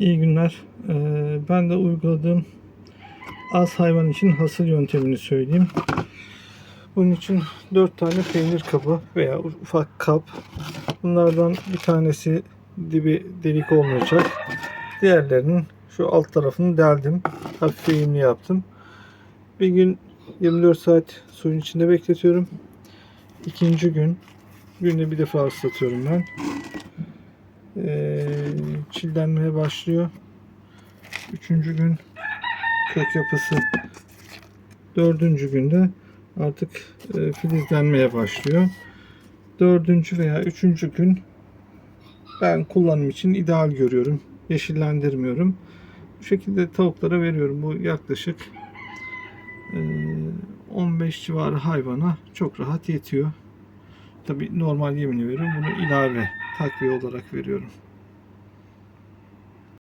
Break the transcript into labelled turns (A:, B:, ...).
A: İyi günler. Ee, ben de uyguladığım az hayvan için hasıl yöntemini söyleyeyim. Bunun için 4 tane peynir kabı veya ufak kap. Bunlardan bir tanesi dibi delik olmayacak. Diğerlerinin şu alt tarafını deldim. Hafif eğimli yaptım. Bir gün 24 saat suyun içinde bekletiyorum. İkinci gün günde bir defa ıslatıyorum ben. Ee, çillenmeye başlıyor. Üçüncü gün kök yapısı. Dördüncü günde artık e, filizlenmeye başlıyor. Dördüncü veya üçüncü gün ben kullanım için ideal görüyorum. Yeşillendirmiyorum. Bu şekilde tavuklara veriyorum. Bu yaklaşık e, 15 civarı hayvana çok rahat yetiyor. Tabi normal yemini veriyorum. Bunu ilave takviye olarak veriyorum.